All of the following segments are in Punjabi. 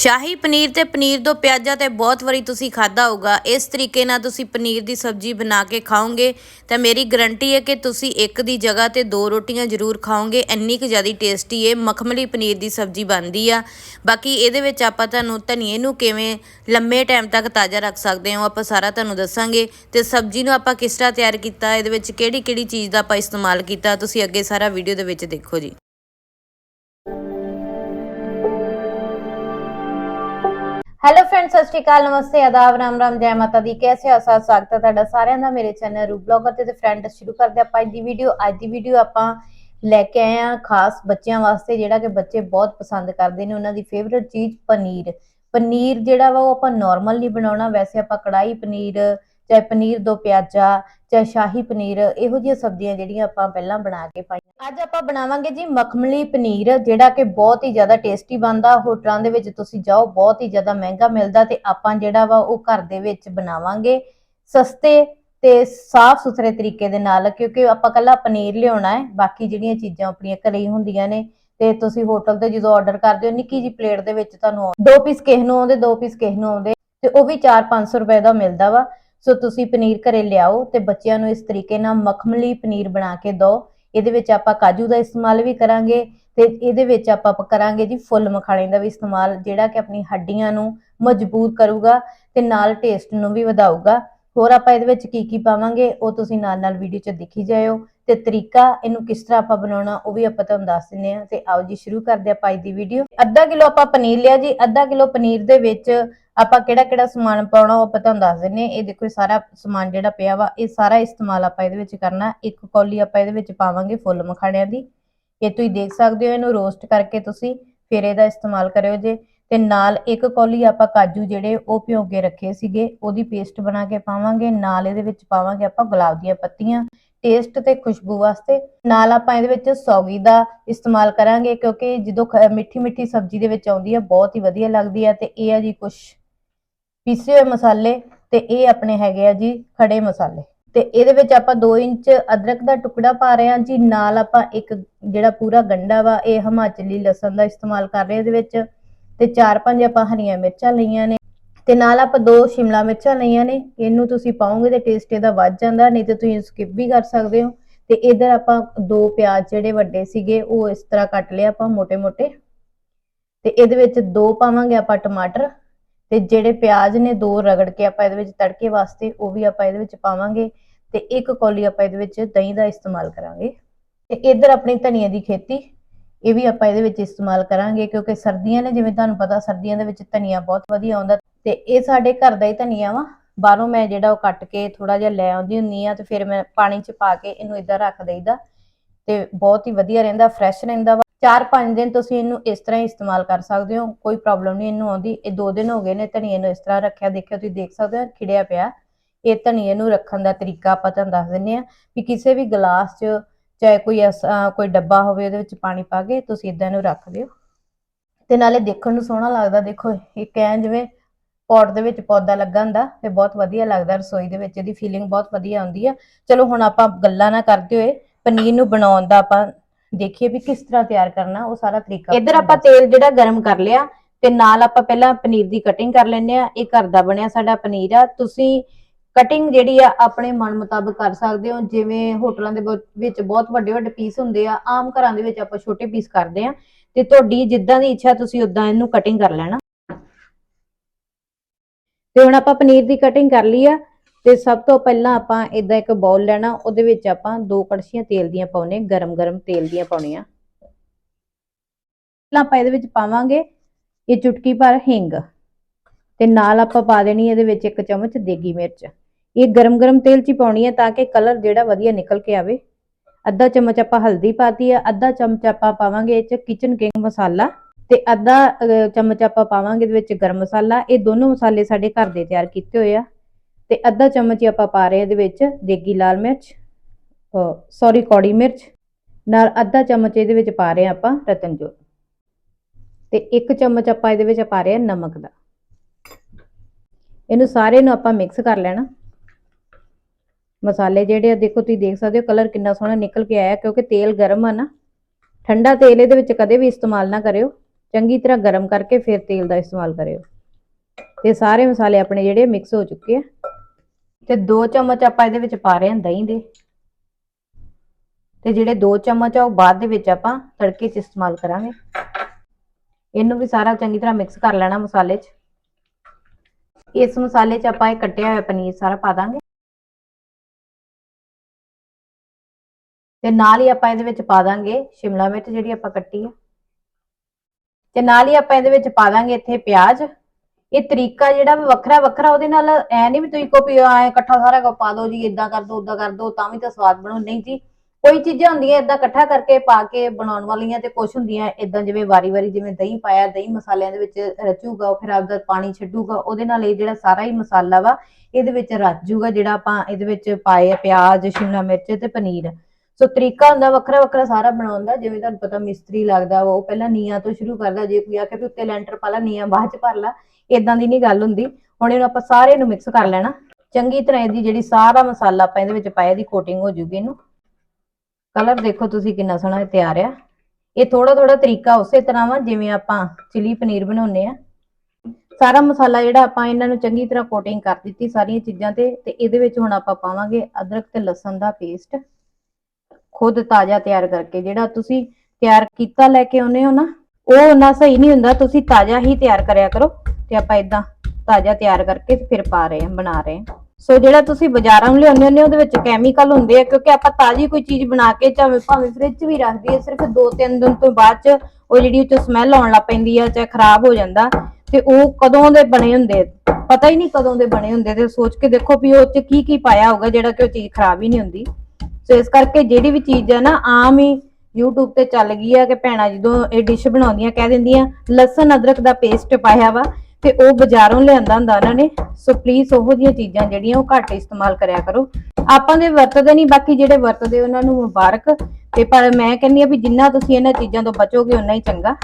ਸ਼ਾਹੀ ਪਨੀਰ ਤੇ ਪਨੀਰ ਦੋ ਪਿਆਜ਼ਾ ਤੇ ਬਹੁਤ ਵਾਰੀ ਤੁਸੀਂ ਖਾਦਾ ਹੋਊਗਾ। ਇਸ ਤਰੀਕੇ ਨਾਲ ਤੁਸੀਂ ਪਨੀਰ ਦੀ ਸਬਜ਼ੀ ਬਣਾ ਕੇ ਖਾਓਗੇ ਤਾਂ ਮੇਰੀ ਗਰੰਟੀ ਹੈ ਕਿ ਤੁਸੀਂ ਇੱਕ ਦੀ ਜਗ੍ਹਾ ਤੇ ਦੋ ਰੋਟੀਆਂ ਜ਼ਰੂਰ ਖਾਓਗੇ। ਇੰਨੀ ਕੁ ਜ਼ਿਆਦਾ ਟੇਸਟੀ ਹੈ ਮਖਮਲੀ ਪਨੀਰ ਦੀ ਸਬਜ਼ੀ ਬਣਦੀ ਆ। ਬਾਕੀ ਇਹਦੇ ਵਿੱਚ ਆਪਾਂ ਤੁਹਾਨੂੰ ਧਨੀਏ ਨੂੰ ਕਿਵੇਂ ਲੰਮੇ ਟਾਈਮ ਤੱਕ ਤਾਜ਼ਾ ਰੱਖ ਸਕਦੇ ਹੋ ਆਪਾਂ ਸਾਰਾ ਤੁਹਾਨੂੰ ਦੱਸਾਂਗੇ। ਤੇ ਸਬਜ਼ੀ ਨੂੰ ਆਪਾਂ ਕਿਸ ਤਰ੍ਹਾਂ ਤਿਆਰ ਕੀਤਾ, ਇਹਦੇ ਵਿੱਚ ਕਿਹੜੀ ਕਿਹੜੀ ਚੀਜ਼ ਦਾ ਆਪਾਂ ਇਸਤੇਮਾਲ ਕੀਤਾ, ਤੁਸੀਂ ਅੱਗੇ ਸਾਰਾ ਵੀਡੀਓ ਦੇ ਵਿੱਚ ਦੇਖੋ ਜੀ। ਹੈਲੋ ਫਰੈਂਡਸ ਸਤਿ ਸ਼੍ਰੀ ਅਕਾਲ, ਨਮਸਤੇ, ਆਦਾਬ, ਰਾਮ ਰਾਮ, ਜੈ ਮਾਤਾ ਦੀ। ਕੈਸੇ ਹੋ? ਸਾਥ, ਸਵਾਗਤ ਹੈ ਤੁਹਾਡਾ ਸਾਰਿਆਂ ਦਾ ਮੇਰੇ ਚੈਨਲ ਰੂ ਬਲੌਗਰ ਤੇ ਫਰੈਂਡ। ਸ਼ੁਰੂ ਕਰਦੇ ਆਪਾਂ ਅੱਜ ਦੀ ਵੀਡੀਓ ਅੱਜ ਦੀ ਵੀਡੀਓ ਆਪਾਂ ਲੈ ਕੇ ਆਏ ਆ ਖਾਸ ਬੱਚਿਆਂ ਵਾਸਤੇ, ਜਿਹੜਾ ਕਿ ਬੱਚੇ ਬਹੁਤ ਪਸੰਦ ਕਰਦੇ ਨੇ। ਉਹਨਾਂ ਦੀ ਫੇਵਰਿਟ ਚੀਜ਼ ਪਨੀਰ। ਪਨੀਰ ਜਿਹੜਾ ਵਾ ਉਹ ਆਪਾਂ ਨਾਰਮਲ ਨਹੀਂ ਬਣਾਉਣਾ। ਵੈਸੇ ਆਪਾਂ ਕੜਾਈ ਪਨੀਰ ਚਾਹੇ ਪਨੀਰ ਦੋ ਪਿਆਜ਼ਾ, ਚਾਹੇ ਸ਼ਾਹੀ ਪਨੀਰ, ਇਹੋ ਜਿਹੀਆਂ ਸਬਜ਼ੀਆਂ ਜਿਹੜੀਆਂ ਆਪਾਂ ਪਹਿਲਾਂ ਬਣਾ ਕੇ ਪਾਈਆਂ। ਅੱਜ ਆਪਾਂ ਬਣਾਵਾਂਗੇ ਜੀ ਮਖਮਲੀ ਪਨੀਰ, ਜਿਹੜਾ ਕਿ ਬਹੁਤ ਹੀ ਜ਼ਿਆਦਾ ਟੇਸਟੀ ਬਣਦਾ। ਹੋਟਲਾਂ ਦੇ ਵਿੱਚ ਤੁਸੀਂ ਜਾਓ, ਬਹੁਤ ਹੀ ਜ਼ਿਆਦਾ ਮਹਿੰਗਾ ਮਿਲਦਾ ਤੇ ਆਪਾਂ ਜਿਹੜਾ ਵਾ ਉਹ ਘਰ ਦੇ ਵਿੱਚ ਬਣਾਵਾਂਗੇ ਸਸਤੇ ਤੇ ਸਾਫ਼ ਸੁਥਰੇ ਤਰੀਕੇ ਦੇ ਨਾਲ, ਕਿਉਂਕਿ ਆਪਾਂ ਕੱਲਾ ਪਨੀਰ ਲਿਆਉਣਾ ਹੈ, ਬਾਕੀ ਜਿਹੜੀਆਂ ਚੀਜ਼ਾਂ ਆਪਣੀਆਂ ਘਰੇ ਹੀ ਹੁੰਦੀਆਂ ਨੇ ਤੇ ਤੁਸੀਂ ਹੋਟਲ ਤੇ ਜਦੋਂ ਆਰਡਰ ਕਰਦੇ ਹੋ, ਨਿੱਕੀ ਜੀ ਪਲੇਟ ਦੇ ਵਿੱਚ ਤੁਹਾਨੂੰ ਦੋ ਪੀਸ ਕਿਸੇ ਨੂੰ ਆਉਂਦੇ, ਦੋ ਪੀਸ ਕਿਸੇ ਨੂੰ ਆਉਂਦੇ ਤੇ ਉਹ ਵੀ 4-500 ਰੁਪਏ ਦਾ ਮਿਲਦਾ ਵਾ। ਸੋ ਤੁਸੀਂ ਪਨੀਰ ਘਰੇ ਲਿਆਓ ਤੇ ਬੱਚਿਆਂ ਨੂੰ ਇਸ ਤਰੀਕੇ ਨਾਲ ਮਖਮਲੀ ਪਨੀਰ ਬਣਾ ਕੇ ਦਿਓ। ਇਹਦੇ ਵਿੱਚ ਆਪਾਂ ਕਾਜੂ ਦਾ ਇਸਤੇਮਾਲ ਵੀ ਕਰਾਂਗੇ ਤੇ ਇਹਦੇ ਵਿੱਚ ਆਪਾਂ ਕਰਾਂਗੇ ਜੀ ਫੁੱਲ ਮਖਾਣੇ ਦਾ ਵੀ ਇਸਤੇਮਾਲ, ਜਿਹੜਾ ਕਿ ਆਪਣੀ ਹੱਡੀਆਂ ਨੂੰ ਮਜ਼ਬੂਤ ਕਰੂਗਾ ਤੇ ਨਾਲ ਟੇਸਟ ਨੂੰ ਵੀ ਵਧਾਊਗਾ। ਹੋਰ ਆਪਾਂ ਇਹਦੇ ਵਿੱਚ ਕੀ ਕੀ ਪਾਵਾਂਗੇ ਉਹ ਤੁਸੀਂ ਨਾਲ ਨਾਲ ਵੀਡੀਓ 'ਚ ਦੇਖੀ ਜਾਇਓ ਤੇ ਤਰੀਕਾ ਇਹਨੂੰ ਕਿਸ ਤਰ੍ਹਾਂ ਆਪਾਂ ਬਣਾਉਣਾ ਉਹ ਵੀ ਆਪਾਂ ਤੁਹਾਨੂੰ ਦੱਸ ਦਿੰਨੇ ਆ ਤੇ ਆਓ ਜੀ ਸ਼ੁਰੂ ਕਰਦੇ ਆਪਾਂ ਅੱਜ ਦੀ ਵੀਡੀਓ ਅੱਧਾ ਕਿਲੋ ਆਪਾਂ ਪਨੀਰ ਲਿਆ ਜੀ। ਅੱਧਾ ਕਿਲੋ ਪਨੀਰ ਦੇ ਵਿੱਚ ਆਪਾਂ ਕਿਹੜਾ ਕਿਹੜਾ ਸਮਾਨ ਪਾਉਣਾ ਉਹ ਆਪਾਂ ਤੁਹਾਨੂੰ ਦੱਸ ਦਿੰਨੇ ਆ ਇਹ ਦੇਖੋ, ਇਹ ਸਾਰਾ ਸਮਾਨ ਜਿਹੜਾ ਪਿਆ ਵਾ, ਇਹ ਸਾਰਾ ਇਸਤੇਮਾਲ ਆਪਾਂ ਇਹਦੇ ਵਿੱਚ ਕਰਨਾ। ਇੱਕ ਕੌਲੀ ਆਪਾਂ ਇਹਦੇ ਵਿੱਚ ਪਾਵਾਂਗੇ ਫੁੱਲ ਮਖਾਣਿਆਂ ਦੀ। ਇਹ ਤੁਸੀਂ ਦੇਖ ਸਕਦੇ ਹੋ, ਇਹਨੂੰ ਰੋਸਟ ਕਰਕੇ ਤੁਸੀਂ ਫਿਰ ਇਹਦਾ ਇਸਤੇਮਾਲ ਕਰਿਓ ਜੇ। ਤੇ ਨਾਲ ਇੱਕ ਕੌਲੀ ਆਪਾਂ ਕਾਜੂ ਜਿਹੜੇ ਉਹ ਭਿਓ ਕੇ ਰੱਖੇ ਸੀਗੇ, ਉਹਦੀ ਪੇਸਟ ਬਣਾ ਕੇ ਪਾਵਾਂਗੇ। ਨਾਲ ਇਹਦੇ ਵਿੱਚ ਪਾਵਾਂਗੇ ਆਪਾਂ ਗੁਲਾਬ ਦੀਆਂ ਪੱਤੀਆਂ। ਟੇਸਟ ਤੇ ਖੁਸ਼ਬੂ ਵਾਸਤੇ। ਨਾਲ ਆਪਾਂ ਇਹਦੇ ਵਿੱਚ ਸੌਗੀ ਦਾ ਇਸਤੇਮਾਲ ਕਰਾਂਗੇ, ਕਿਉਂਕਿ ਜਦੋਂ ਮਿੱਠੀ ਮਿੱਠੀ ਸਬਜ਼ੀ ਦੇ ਵਿੱਚ ਆਉਂਦੀ ਹੈ ਬਹੁਤ ਹੀ ਵਧੀਆ ਲੱਗਦੀ ਹੈ ਤੇ ਇਹ ਆ ਜੀ ਕੁਝ ਪੀਸੇ ਹੋਏ ਮਸਾਲੇ ਤੇ ਇਹ ਆਪਣੇ ਹੈਗੇ ਆ ਜੀ ਖੜੇ ਮਸਾਲੇ। ਤੇ ਇਹਦੇ ਵਿੱਚ ਆਪਾਂ 2 ਇੰਚ ਅਦਰਕ ਦਾ ਟੁਕੜਾ ਪਾ ਰਹੇ ਹਾਂ ਜੀ, ਨਾਲ ਆਪਾਂ ਇੱਕ ਜਿਹੜਾ ਪੂਰਾ ਗੰਡਾ ਵਾ, ਇਹ ਹਿਮਾਚਲੀ ਲਸਣ ਦਾ ਇਸਤੇਮਾਲ ਕਰ ਰਹੇ ਇਹਦੇ ਵਿੱਚ। ਤੇ 4-5 ਆਪਾਂ ਹਰੀਆਂ ਮਿਰਚਾਂ ਲਈਆਂ ਨੇ। ਤੇ ਨਾਲ ਆਪਾਂ ਦੋ ਸ਼ਿਮਲਾ ਮਿਰਚਾਂ ਲਈਆਂ ਨੇ। ਇਹਨੂੰ ਤੁਸੀਂ ਪਾਉਂਗੇ ਤੇ ਟੇਸਟ ਇਹਦਾ ਵੱਧ ਜਾਂਦਾ, ਨਹੀਂ ਤੇ ਤੁਸੀਂ ਸਕਿਪ ਵੀ ਕਰ ਸਕਦੇ ਹੋ। ਤੇ ਇਧਰ ਆਪਾਂ ਦੋ ਪਿਆਜ਼ ਜਿਹੜੇ ਵੱਡੇ ਸੀਗੇ, ਉਹ ਇਸ ਤਰ੍ਹਾਂ ਕੱਟ ਲਿਆ ਆਪਾਂ ਮੋٹے ਮੋٹے ਤੇ ਇਹਦੇ ਵਿੱਚ ਦੋ ਪਾਵਾਂਗੇ ਆਪਾਂ ਟਮਾਟਰ। ਤੇ ਜਿਹੜੇ ਪਿਆਜ਼ ਨੇ ਦੋ ਰਗੜ ਕੇ ਆਪਾਂ ਇਹਦੇ ਵਿੱਚ ਤੜਕੇ ਵਾਸਤੇ, ਉਹ ਵੀ ਆਪਾਂ ਇਹਦੇ ਵਿੱਚ ਪਾਵਾਂਗੇ ਤੇ ਇੱਕ ਕੌਲੀ ਆਪਾਂ ਇਹਦੇ ਵਿੱਚ ਦਹੀਂ ਦਾ ਇਸਤੇਮਾਲ ਕਰਾਂਗੇ। ਤੇ ਇਧਰ ਆਪਣੀ ਧਨੀਆ ਦੀ ਖੇਤੀ, ਇਹ ਵੀ ਆਪਾਂ ਇਹਦੇ ਵਿੱਚ ਇਸਤੇਮਾਲ ਕਰਾਂਗੇ ਕਿਉਂਕਿ ਸਰਦੀਆਂ ਨੇ, ਜਿਵੇਂ ਤੁਹਾਨੂੰ ਪਤਾ ਸਰਦੀਆਂ ਦੇ ਵਿੱਚ ਧਨੀਆ ਬਹੁਤ ਵਧੀਆ ਆਉਂਦਾ ਤੇ ਇਹ ਸਾਡੇ ਘਰ ਦਾ ਹੀ ਧਨੀਆ ਵਾ। ਬਾਹਰੋਂ ਮੈਂ ਜਿਹੜਾ ਉਹ ਕੱਟ ਕੇ ਥੋੜਾ ਜਿਹਾ ਲੈ ਆਉਂਦੀ ਹੁੰਨੀ ਆ ਤੇ ਫਿਰ ਮੈਂ ਪਾਣੀ 'ਚ ਪਾ ਕੇ ਇਹਨੂੰ ਇਦਾਂ ਰੱਖ ਦੇਈਦਾ ਤੇ ਬਹੁਤ ਹੀ ਵਧੀਆ ਰਹਿੰਦਾ, ਫਰੈਸ਼ ਰਹਿੰਦਾ ਵਾ। 4-5 ਦਿਨ ਤੁਸੀਂ ਇਹਨੂੰ ਇਸ ਤਰ੍ਹਾਂ ਹੀ ਇਸਤੇਮਾਲ ਕਰ ਸਕਦੇ ਹੋ, ਕੋਈ ਪ੍ਰੋਬਲਮ ਨਹੀਂ ਇਹਨੂੰ ਆਉਂਦੀ, ਇਹ 2 ਦਿਨ ਹੋ ਗਏ ਨੇ ਧਨੀਏ ਨੂੰ ਇਸ ਤਰ੍ਹਾਂ ਰੱਖਿਆ ਦੇਖਿਓ ਤੁਸੀਂ ਦੇਖ ਸਕਦੇ ਹੋ, ਖਿੜਿਆ ਪਿਆ। ਇਹ ਧਨੀਏ ਨੂੰ ਰੱਖਣ ਦਾ ਤਰੀਕਾ ਆਪਾਂ ਤੁਹਾਨੂੰ ਦੱਸ ਦਿੰਨੇ ਆ ਵੀ ਕਿਸੇ ਵੀ ਗਲਾਸ 'ਚ ਚਾਹੇ ਕੋਈ ਕੋਈ ਡੱਬਾ ਹੋਵੇ ਉਹਦੇ ਵਿੱਚ ਪਾਣੀ ਪਾ ਕੇ ਤੁਸੀਂ ਇਦਾਂ ਇਹਨੂੰ ਰੱਖ ਦਿਓ। ਤੇ ਨਾਲੇ ਦੇਖਣ ਨੂੰ ਸੋਹਣਾ ਲੱਗਦਾ, ਦੇਖੋ ਇਹ ਕਹਿ ਜਿਵੇਂ ਪੌਟ ਦੇ ਵਿੱਚ ਪੌਦਾ ਲੱਗਾ ਹੁੰਦਾ ਤੇ ਬਹੁਤ ਵਧੀਆ ਲੱਗਦਾ ਰਸੋਈ ਦੇ ਵਿੱਚ, ਇਹਦੀ ਫੀਲਿੰਗ ਬਹੁਤ ਵਧੀਆ ਆਉਂਦੀ ਆ। ਚਲੋ ਹੁਣ ਆਪਾਂ ਗੱਲਾਂ ਨਾ ਕਰਦੇ ਹੋਏ, ਪਨੀਰ ਨੂੰ ਬਣਾਉਣ ਦਾ ਆਪਾਂ ਦੇਖੀਏ ਵੀ ਕਿਸ ਤਰ੍ਹਾਂ ਤਿਆਰ ਕਰਨਾ ਉਹ ਸਾਰਾ ਤਰੀਕਾ ਇੱਧਰ ਆਪਾਂ ਤੇਲ ਜਿਹੜਾ ਗਰਮ ਕਰ ਲਿਆ ਤੇ ਨਾਲ ਆਪਾਂ ਪਹਿਲਾਂ ਪਨੀਰ ਦੀ ਕਟਿੰਗ ਕਰ ਲੈਂਦੇ ਆ ਇਹ ਘਰ ਦਾ ਬਣਿਆ ਸਾਡਾ ਪਨੀਰ ਆ। ਤੁਸੀਂ ਕਟਿੰਗ ਜਿਹੜੀ ਆ ਆਪਣੇ ਮਨ ਮੁਤਾਬਕ ਕਰ ਸਕਦੇ ਹੋ। ਜਿਵੇਂ ਹੋਟਲਾਂ ਦੇ ਵਿੱਚ- ਵਿੱਚ ਬਹੁਤ ਵੱਡੇ ਵੱਡੇ ਪੀਸ ਹੁੰਦੇ ਆ ਆਮ ਘਰਾਂ ਦੇ ਵਿੱਚ ਆਪਾਂ ਛੋਟੇ ਪੀਸ ਕਰਦੇ ਆ ਤੇ ਤੁਹਾਡੀ ਜਿੱਦਾਂ ਦੀ ਇੱਛਾ ਤੁਸੀਂ ਉਦਾਂ ਇਹਨੂੰ ਕਟਿੰਗ ਕਰ ਲੈਣਾ। ਤੇ ਹੁਣ ਆਪਾਂ ਪਨੀਰ ਦੀ ਕਟਿੰਗ ਕਰ ਲਈ ਆ। ਤੇ ਸਭ ਤੋਂ ਪਹਿਲਾਂ ਆਪਾਂ ਇਦਾਂ ਇੱਕ ਬਾਉਲ ਲੈਣਾ, ਉਹਦੇ ਵਿੱਚ ਆਪਾਂ ਦੋ ਕੜਛੀਆਂ ਤੇਲ ਦੀਆਂ ਪਾਉਣੇ ਗਰਮ-ਗਰਮ ਤੇਲ ਦੀਆਂ ਪਾਉਣੀਆਂ। ਪਹਿਲਾਂ ਆਪਾਂ ਇਹਦੇ ਵਿੱਚ ਪਾਵਾਂਗੇ ਇਹ ਚੁਟਕੀ ਭਰ ਹਿੰਗ, ਤੇ ਨਾਲ ਆਪਾਂ ਪਾ ਦੇਣੀ ਇਹਦੇ ਵਿੱਚ ਇੱਕ ਚਮਚ ਦੇਗੀ ਮਿਰਚ। ਇਹ ਗਰਮ-ਗਰਮ ਤੇਲ 'ਚ ਹੀ ਪਾਉਣੀ ਹੈ ਤਾਂ ਕਿ ਕਲਰ ਜਿਹੜਾ ਵਧੀਆ ਨਿਕਲ ਕੇ ਆਵੇ। ਅੱਧਾ ਚਮਚ ਆਪਾਂ ਹਲਦੀ ਪਾਤੀ ਆ, ਅੱਧਾ ਚਮਚ ਆਪਾਂ ਪਾਵਾਂਗੇ ਇਹ 'ਚ ਕਿਚਨ ਕਿੰਗ ਮਸਾਲਾ, ਤੇ ਅੱਧਾ ਚਮਚ ਆਪਾਂ ਪਾਵਾਂਗੇ ਇਹਦੇ ਵਿੱਚ ਗਰਮ ਮਸਾਲਾ। ਇਹ ਦੋਨੋਂ ਮਸਾਲੇ ਸਾਡੇ ਘਰ ਦੇ ਤਿਆਰ ਕੀਤੇ ਹੋਏ ਆ। ਤੇ ਅੱਧਾ ਚਮਚ ਹੀ ਆਪਾਂ ਪਾ ਰਹੇ ਇਹਦੇ ਵਿੱਚ ਦੇਗੀ ਲਾਲ ਮਿਰਚ ਸੌਰੀ ਕੌੜੀ ਮਿਰਚ, ਨਾਲ ਅੱਧਾ ਚਮਚ ਇਹਦੇ ਵਿੱਚ ਪਾ ਰਹੇ ਹਾਂ ਆਪਾਂ ਰਤਨਜੋਤ ਤੇ ਇੱਕ ਚਮਚ ਆਪਾਂ ਇਹਦੇ ਵਿੱਚ ਪਾ ਰਹੇ ਹਾਂ ਨਮਕ ਦਾ। ਇਹਨੂੰ ਸਾਰੇ ਨੂੰ ਆਪਾਂ ਮਿਕਸ ਕਰ ਲੈਣਾ। ਮਸਾਲੇ ਜਿਹੜੇ ਆ, ਦੇਖੋ ਤੁਸੀਂ ਦੇਖ ਸਕਦੇ ਹੋ ਕਲਰ ਕਿੰਨਾ ਸੋਹਣਾ ਨਿਕਲ ਕੇ ਆਇਆ, ਕਿਉਂਕਿ ਤੇਲ ਗਰਮ ਆ ਨਾ। ਠੰਡਾ ਤੇਲ ਇਹਦੇ ਵਿੱਚ ਕਦੇ ਵੀ ਇਸਤੇਮਾਲ ਨਾ ਕਰਿਓ। ਚੰਗੀ ਤਰ੍ਹਾਂ ਗਰਮ ਕਰਕੇ ਫਿਰ ਤੇਲ ਦਾ ਇਸਤੇਮਾਲ ਕਰਿਓ। ਤੇ ਸਾਰੇ ਮਸਾਲੇ ਆਪਣੇ ਜਿਹੜੇ ਮਿਕਸ ਹੋ ਚੁੱਕੇ ਆ। ਤੇ 2 ਚਮਚ ਆਪਾਂ ਇਹਦੇ ਵਿੱਚ ਪਾ ਰਹੇ ਹਾਂ ਦਹੀਂ ਦੇ। ਤੇ ਜਿਹੜੇ 2 ਚਮਚ ਆ ਉਹ ਬਾਅਦ ਦੇ ਵਿੱਚ ਆਪਾਂ ਤੜਕੇ 'ਚ ਇਸਤੇਮਾਲ ਕਰਾਂਗੇ। ਇਹਨੂੰ ਵੀ ਸਾਰਾ ਚੰਗੀ ਤਰ੍ਹਾਂ ਮਿਕਸ ਕਰ ਲੈਣਾ ਮਸਾਲੇ 'ਚ। ਇਸ ਮਸਾਲੇ 'ਚ ਆਪਾਂ ਇਹ ਕੱਟਿਆ ਹੋਇਆ ਪਨੀਰ ਸਾਰਾ ਪਾ ਦਾਂਗੇ। ਤੇ ਨਾਲ ਹੀ ਆਪਾਂ ਇਹਦੇ ਵਿੱਚ ਪਾ ਦਾਂਗੇ ਸ਼ਿਮਲਾ ਮਿਰਚ ਜਿਹੜੀ ਆਪਾਂ ਕੱਟੀ ਹੈ ਤੇ ਨਾਲ ਹੀ ਆਪਾਂ ਇਹਦੇ ਵਿੱਚ ਪਾ ਦਾਂਗੇ ਇੱਥੇ ਪਿਆਜ਼। ਇਹ ਤਰੀਕਾ ਜਿਹੜਾ ਵਾ ਵੱਖਰਾ ਵੱਖਰਾ, ਉਹਦੇ ਨਾਲ ਐ ਨਹੀਂ ਵੀ ਤੁਸੀਂ ਕੋਪੀ ਐ ਇਕੱਠਾ ਸਾਰਾ ਕੁਝ ਪਾ ਦਿਓ ਜੀ ਇਦਾਂ ਕਰ ਦੋ ਉਦਾਂ ਕਰ ਦੋ ਤਾਂ ਵੀ ਤਾਂ ਸਵਾਦ ਬਣੋ। ਨਹੀਂ ਜੀ, ਕੋਈ ਚੀਜ਼ਾਂ ਹੁੰਦੀਆਂ ਇਦਾਂ ਇਕੱਠਾ ਕਰਕੇ ਪਾ ਕੇ ਬਣਾਉਣ ਵਾਲੀਆਂ ਤੇ ਕੁਝ ਹੁੰਦੀਆਂ ਇਦਾਂ ਜਿਵੇਂ ਵਾਰੀ-ਵਾਰੀ ਜਿਵੇਂ ਦਹੀਂ ਪਾਇਆ, ਦਹੀਂ ਮਸਾਲਿਆਂ ਦੇ ਵਿੱਚ ਰਚੂਗਾ, ਉਹ ਫਿਰ ਆਪਦਾ ਪਾਣੀ ਛੱਡੂਗਾ, ਉਹਦੇ ਨਾਲ ਇਹ ਜਿਹੜਾ ਸਾਰਾ ਹੀ ਮਸਾਲਾ ਵਾ, ਇਹਦੇ ਵਿੱਚ ਰਚ ਜੂਗਾ ਜਿਹੜਾ ਆਪਾਂ ਇਹਦੇ ਵਿੱਚ ਪਾਏ ਆ ਪਿਆਜ਼, ਸ਼ਿਮਲਾ ਮਿਰਚ ਤੇ ਪਨੀਰ। ਸੋ ਤਰੀਕਾ ਹੁੰਦਾ, ਵੱਖਰਾ ਵੱਖਰਾ ਸਾਰਾ ਬਣਾਉਣ ਦਾ ਜਿਵੇਂ ਤੁਹਾਨੂੰ ਪਤਾ ਮਿਸਤਰੀ ਲੱਗਦਾ ਵਾ ਉਹ ਪਹਿਲਾਂ ਨੀਆਂ ਤੋਂ ਸ਼ੁਰੂ ਕਰਦਾ, ਜੇ ਕੋਈ ਆਖੇ ਵੀ ਉੱਤੇ ਲੈਂਟਰ ਪਾ ਲਾ ਨੀਆਂ ਬਾਅਦ ਚ ਭਰ ਲਾ ਇਦਾਂ ਦੀ ਨਹੀਂ ਗੱਲ ਹੁੰਦੀ। ਹੁਣ ਇਹਨੂੰ ਆਪਾਂ ਸਾਰੇ ਨੂੰ ਮਿਕਸ ਕਰ ਲੈਣਾ। ਚੰਗੀ ਤਰ੍ਹਾਂ ਇਹਦੀ ਜਿਹੜੀ ਸਾਰਾ ਮਸਾਲਾ ਆਪਾਂ ਇਹਦੇ ਵਿੱਚ ਪਾਇਆ ਦੀ ਕੋਟਿੰਗ ਹੋ ਜੂਗੀ ਇਹਨੂੰ। ਕਲਰ ਦੇਖੋ ਤੁਸੀਂ ਕਿੰਨਾ ਸੋਹਣਾ ਤਿਆਰ ਆ। ਇਹ ਥੋੜਾ ਥੋੜਾ ਤਰੀਕਾ ਉਸੇ ਤਰ੍ਹਾਂ ਵਾ, ਜਿਵੇਂ ਆਪਾਂ ਚਿਲੀ ਪਨੀਰ ਬਣਾਉਂਦੇ ਆ। ਸਾਰਾ ਮਸਾਲਾ ਜਿਹੜਾ ਆਪਾਂ ਇਹਨਾਂ ਨੂੰ ਚੰਗੀ ਤਰ੍ਹਾਂ ਕੋਟਿੰਗ ਕਰ ਦਿੱਤੀ ਸਾਰੀਆਂ ਚੀਜ਼ਾਂ ਤੇ ਤੇ ਇਹਦੇ ਵਿੱਚ ਹੁਣ ਆਪਾਂ ਪਾਵਾਂਗੇ ਅਦਰਕ ਤੇ ਲਸਣ ਦਾ ਪੇਸਟ ਖੁਦ ਤਾਜ਼ਾ ਤਿਆਰ ਕਰਕੇ, ਜਿਹੜਾ ਤੁਸੀਂ ਤਿਆਰ ਕੀਤਾ ਲੈ ਕੇ ਆਉਨੇ ਹੋ ਨਾ, ਉਹ ਉਹਨਾਂ ਸਹੀ ਨਹੀਂ ਹੁੰਦਾ, ਤੁਸੀਂ ਤਾਜ਼ਾ ਹੀ ਤਿਆਰ ਕਰਿਆ ਕਰੋ ਤੇ ਆਪਾਂ ਇਦਾਂ ਤਾਜ਼ਾ ਤਿਆਰ ਕਰਕੇ ਫਿਰ ਪਾ ਰਹੇ ਹਾਂ, ਬਣਾ ਰਹੇ ਹਾਂ। ਸੋ ਜਿਹੜਾ ਤੁਸੀਂ ਬਾਜ਼ਾਰਾਂ ਨੂੰ ਲਿਆਉਂਦੇ ਹੁੰਦੇ ਉਹਦੇ ਵਿੱਚ ਕੈਮੀਕਲ ਹੁੰਦੇ ਆ, ਕਿਉਂਕਿ ਆਪਾਂ ਤਾਜ਼ੀ ਕੋਈ ਚੀਜ਼ ਬਣਾ ਕੇ ਚਾਹੇ ਭਾਵੇਂ ਫ੍ਰਿਜ 'ਚ ਵੀ ਰੱਖ ਦਈਏ, ਸਿਰਫ 2-3 ਦਿਨ ਤੋਂ ਬਾਅਦ 'ਚ ਉਹ ਜਿਹੜੀ ਉਹ 'ਚ ਸਮੈਲ ਆਉਣ ਲੱਗ ਪੈਂਦੀ ਆ, ਚਾਹੇ ਖਰਾਬ ਹੋ ਜਾਂਦਾ, ਤੇ ਉਹ ਕਦੋਂ ਦੇ ਬਣੇ ਹੁੰਦੇ ਪਤਾ ਹੀ ਨਹੀਂ ਕਦੋਂ ਦੇ ਬਣੇ ਹੁੰਦੇ, ਤੇ ਸੋਚ ਕੇ ਦੇਖੋ ਵੀ ਉਹ 'ਚ ਕੀ ਕੀ ਪਾਇਆ ਹੋਊਗਾ, ਜਿਹੜਾ ਕਿ ਉਹ ਚੀਜ਼ ਖਰਾਬ ਹੀ ਨਹੀਂ ਹੁੰਦੀ। ਸੋ ਇਸ ਕਰਕੇ ਜਿਹੜੀ ਵੀ ਚੀਜ਼ ਹੈ ਨਾ, ਆਮ ਹੀ YouTube ਤੇ ਚੱਲ ਗਈ ਆ ਕਿ ਭੈਣਾਂ ਜਦੋਂ ਇਹ ਡਿਸ਼ ਬਣਾਉਂਦੀਆਂ, ਕਹਿ ਦਿੰਦੀਆਂ, ਲਸਣ ਅਦਰਕ ਦਾ ਪੇਸਟ ਪਾਇਆ ਵਾ ਤੇ ਉਹ ਬਾਜ਼ਾਰੋਂ ਲਿਆਂਦਾ ਹੁੰਦਾ ਉਹਨਾਂ ਨੇ। ਸੋ ਪਲੀਜ਼ ਉਹੋ ਜਿਹੀਆਂ ਚੀਜ਼ਾਂ ਜਿਹੜੀਆਂ ਉਹ ਘੱਟ ਇਸਤੇਮਾਲ ਕਰਿਆ ਕਰੋ। ਆਪਾਂ ਦੇ ਵਰਤਦੇ ਨਹੀਂ, ਬਾਕੀ ਜਿਹੜੇ ਵਰਤਦੇ ਉਹਨਾਂ ਨੂੰ ਮੁਬਾਰਕ। ਤੇ ਪਰ ਮੈਂ ਕਹਿੰਦੀ ਆ ਵੀ ਜਿੰਨਾ ਤੁਸੀਂ ਇਹਨਾਂ ਚੀਜ਼ਾਂ ਤੋਂ ਬਚੋਗੇ ਉਨਾ ਹੀ ਚੰਗਾ।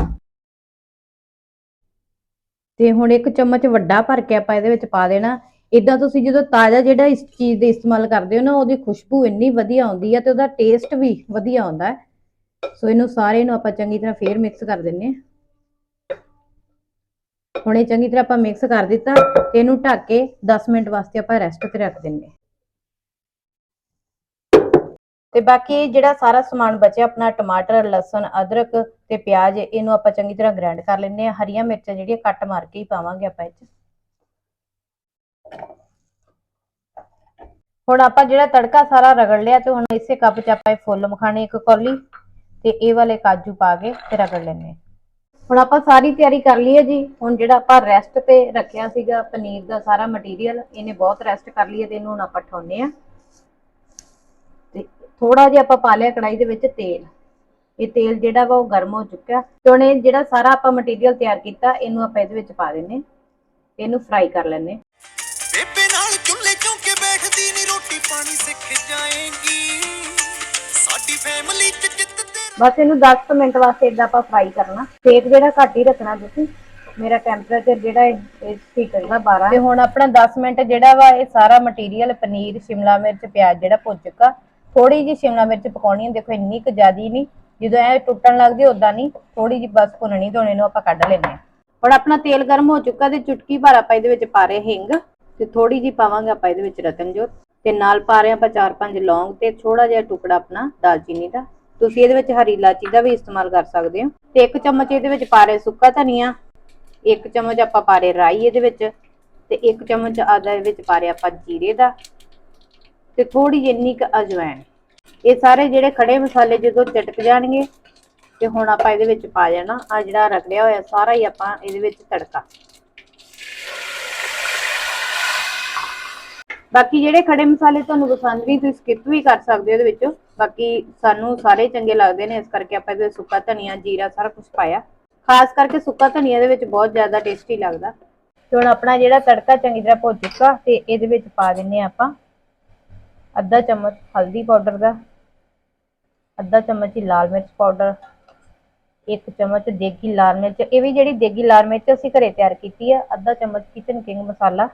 ਤੇ ਹੁਣ ਇੱਕ ਚਮਚ ਵੱਡਾ ਭਰ ਕੇ ਆਪਾਂ ਇਹਦੇ ਵਿੱਚ ਪਾ ਦੇਣਾ। ਇਦਾਂ ਤੁਸੀਂ ਜਦੋਂ ਤਾਜ਼ਾ ਜਿਹੜਾ ਇਸ ਚੀਜ਼ ਦੇ ਇਸਤੇਮਾਲ ਕਰਦੇ ਹੋ ਨਾ, ਉਹਦੀ ਖੁਸ਼ਬੂ ਇੰਨੀ ਵਧੀਆ ਆਉਂਦੀ ਹੈ ਤੇ ਉਹਦਾ ਟੇਸਟ ਵੀ ਵਧੀਆ ਆਉਂਦਾ ਹੈ। ਸੋ ਇਹਨੂੰ ਸਾਰੇ ਨੂੰ ਆਪਾਂ ਚੰਗੀ ਤਰ੍ਹਾਂ ਫੇਰ ਮਿਕਸ ਕਰ ਦਿੰਨੇ ਆ ਹੁਣ ਚੰਗੀ ਤਰ੍ਹਾਂ ਆਪਾਂ ਮਿਕਸ ਕਰ ਦਿੱਤਾ ਤੇ ਇਹਨੂੰ ਢੱਕ ਕੇ 10 ਮਿੰਟ ਵਾਸਤੇ ਆਪਾਂ ਰੈਸਟ ਤੇ ਰੱਖ ਦਿੰਨੇ ਤੇ ਬਾਕੀ ਜਿਹੜਾ ਸਾਰਾ ਸਮਾਨ ਬਚਿਆ, ਆਪਣਾ ਟਮਾਟਰ, ਲਸਣ, ਅਦਰਕ ਤੇ ਪਿਆਜ਼, ਇਹਨੂੰ ਆਪਾਂ ਚੰਗੀ ਤਰ੍ਹਾਂ ਗ੍ਰਾਈਂਡ ਕਰ ਲੈਂਦੇ ਆ ਹਰੀਆਂ ਮਿਰਚਾਂ ਜਿਹੜੀਆਂ ਕੱਟ ਮਾਰ ਕੇ ਹੀ ਪਾਵਾਂਗੇ ਆਪਾਂ ਇਹ 'ਚ। ਹੁਣ ਆਪਾਂ ਜਿਹੜਾ ਤੜਕਾ ਸਾਰਾ ਰਗੜ ਲਿਆ ਤੇ ਹੁਣ ਇਸੇ ਕੱਪ 'ਚ ਆਪਾਂ ਇਹ ਫੁੱਲ ਮਖਾਣੇ, ਇੱਕ ਕੌਲੀ ਤੇ ਇਹ ਵਾਲੇ ਕਾਜੂ ਪਾ ਕੇ ਤੇ ਰਗੜ ਲੈਣੇ ਹੁਣ ਆਪਾਂ ਸਾਰੀ ਤਿਆਰੀ ਕਰ ਲਈ ਹੈ ਜੀ। ਹੁਣ ਜਿਹੜਾ ਆਪਾਂ ਰੈਸਟ ਤੇ ਰੱਖਿਆ ਸੀਗਾ ਪਨੀਰ ਦਾ ਸਾਰਾ ਮਟੀਰੀਅਲ ਇਹਨੇ ਬਹੁਤ ਰੈਸਟ ਕਰ ਲਈ ਹੈ ਤੇ ਇਹਨੂੰ ਹੁਣ ਆਪਾਂ ਠਾਉਨੇ ਆ ਤੇ ਥੋੜਾ ਜਿਹਾ ਆਪਾਂ ਪਾ ਲਿਆ ਕੜਾਈ ਦੇ ਵਿੱਚ ਤੇਲ। ਇਹ ਤੇਲ ਜਿਹੜਾ ਵਾ ਉਹ ਗਰਮ ਹੋ ਚੁੱਕਿਆ। ਤੇ ਹੁਣ ਇਹ ਜਿਹੜਾ ਸਾਰਾ ਆਪਾਂ ਮਟੀਰੀਅਲ ਤਿਆਰ ਕੀਤਾ, ਇਹਨੂੰ ਆਪਾਂ ਇਹਦੇ ਵਿੱਚ ਪਾ ਦਿੰਨੇ ਤੇ ਇਹਨੂੰ ਫਰਾਈ ਕਰ ਲੈਣੇ ਰੋਟੀ ਪਾਣੀ ਸਿੱਖ ਜਾਏਗੀ। ਸਾਡੀ ਫੈਮਿਲੀ ਚ ਜਿੱਤ ਬਸ ਇਹਨੂੰ 10 ਮਿੰਟ ਵਾਸਤੇ ਇਦਾਂ ਆਪਾਂ ਫਰਾਈ ਕਰਨਾ। ਸੇਕ ਜਿਹੜਾ ਘੱਟ ਹੀ ਰੱਖਣਾ ਤੁਸੀਂ। ਮੇਰਾ ਟੈਂਪਰੇਚਰ ਜਿਹੜਾ ਇਹ ਠੀਕ ਹੈਗਾ 12 ਤੇ ਹੁਣ ਆਪਣਾ 10 ਮਿੰਟ ਜਿਹੜਾ ਵਾ, ਇਹ ਸਾਰਾ ਮਟੀਰੀਅਲ ਪਨੀਰ, ਸ਼ਿਮਲਾ ਮਿਰਚ, ਪਿਆਜ਼ ਜਿਹੜਾ ਭੁੱਜ ਚੁੱਕਾ। ਥੋੜੀ ਜਿਹੀ ਸ਼ਿਮਲਾ ਮਿਰਚ ਪਕਾਉਣੀ ਹੈ ਦੇਖੋ ਇੰਨੀ ਕੁ ਜ਼ਿਆਦੀ ਨਹੀਂ। ਜਦੋਂ ਇਹ ਟੁੱਟਣ ਲੱਗਦੀ ਉਦਾਂ ਨਹੀਂ। ਥੋੜੀ ਜੀ ਬਸ ਭੁੰਨਣੀ ਧੋਣੇ ਹੁਣ ਆਪਾਂ ਕੱਢ ਲੈਂਦੇ ਹਾਂ ਹੁਣ ਆਪਣਾ ਤੇਲ ਗਰਮ ਹੋ ਚੁੱਕਾ ਤੇ ਚੁਟਕੀ ਭਰ ਆਪਾਂ ਇਹਦੇ ਵਿੱਚ ਪਾ ਰਹੇ ਹਿੰਗ। ਤੇ ਥੋੜੀ ਜਿਹੀ ਪਾਵਾਂਗੇ ਆਪਾਂ ਇਹਦੇ ਵਿੱਚ ਰਤਨਜੋਤ। ਤੇ ਨਾਲ ਪਾ ਰਹੇ ਆਪਾਂ 4-5 ਲੌਂਗ ਤੇ ਥੋੜਾ ਜਿਹਾ ਟੁਕੜਾ ਆਪਣਾ ਦਾਲਚੀਨੀ ਦਾ। ਤੁਸੀਂ ਇਹਦੇ ਵਿੱਚ ਹਰੀ ਇਲਾਚੀ ਦਾ ਵੀ ਇਸਤੇਮਾਲ ਕਰ ਸਕਦੇ ਹੋ। ਤੇ ਇੱਕ ਚਮਚ ਇਹਦੇ ਵਿੱਚ ਪਾ ਰਹੇ ਸੁੱਕਾ ਧਨੀਆ, ਇੱਕ ਚਮਚ ਆਪਾਂ ਪਾ ਰਹੇ ਰਾਈ ਇਹਦੇ ਵਿੱਚ, ਤੇ ਇੱਕ ਚਮਚ ਆਦਾ ਇਹਦੇ ਵਿੱਚ ਪਾ ਰਹੇ ਆਪਾਂ ਜੀਰੇ ਦਾ, ਤੇ ਥੋੜੀ ਜਿਹੀ ਇੰਨੀ ਕੁ ਅਜਵਾਇਣ ਇਹ ਸਾਰੇ ਜਿਹੜੇ ਖੜੇ ਮਸਾਲੇ ਜਦੋਂ ਚਟਕ ਜਾਣਗੇ, ਤੇ ਹੁਣ ਆਪਾਂ ਇਹਦੇ ਵਿੱਚ ਪਾ ਜਾਣਾ ਆ ਜਿਹੜਾ ਰਗੜਿਆ ਹੋਇਆ ਸਾਰਾ ਹੀ ਆਪਾਂ ਇਹਦੇ ਵਿੱਚ ਤੜਕਾ। ਬਾਕੀ ਜਿਹੜੇ ਖੜੇ ਮਸਾਲੇ ਤੁਹਾਨੂੰ ਪਸੰਦ ਵੀ ਤੁਸੀਂ ਸਕਿਪ ਵੀ ਕਰ ਸਕਦੇ ਹੋ ਇਹਦੇ ਵਿੱਚੋਂ। ਬਾਕੀ ਸਾਨੂੰ ਸਾਰੇ ਚੰਗੇ ਲੱਗਦੇ ਨੇ, ਇਸ ਕਰਕੇ ਆਪਾਂ ਇਹਦੇ ਵਿੱਚ ਸੁੱਕਾ ਧਨੀਆ, ਜੀਰਾ ਸਾਰਾ ਕੁਝ ਪਾਇਆ। ਖਾਸ ਕਰਕੇ ਸੁੱਕਾ ਧਨੀਆ ਦੇ ਵਿੱਚ ਬਹੁਤ ਜ਼ਿਆਦਾ ਟੇਸਟੀ ਲੱਗਦਾ। ਤੇ ਹੁਣ ਆਪਣਾ ਜਿਹੜਾ ਤੜਕਾ ਚੰਗੀ ਤਰ੍ਹਾਂ ਭੁੱਜ ਚੁੱਕਾ, ਤੇ ਇਹਦੇ ਵਿੱਚ ਪਾ ਦਿੰਨੇ ਆ ਆਪਾਂ ਅੱਧਾ ਚਮਚ ਹਲਦੀ ਪਾਊਡਰ ਦਾ, ਅੱਧਾ ਚਮਚ ਹੀ ਲਾਲ ਮਿਰਚ ਪਾਊਡਰ, ਇੱਕ ਚਮਚ ਦੇਗੀ ਲਾਲ ਮਿਰਚ। ਇਹ ਵੀ ਜਿਹੜੀ ਦੇਗੀ ਲਾਲ ਮਿਰਚ ਅਸੀਂ ਘਰੇ ਤਿਆਰ ਕੀਤੀ ਆ, ਅੱਧਾ ਚਮਚ ਕਿਚਨ ਕਿੰਗ ਮਸਾਲਾ।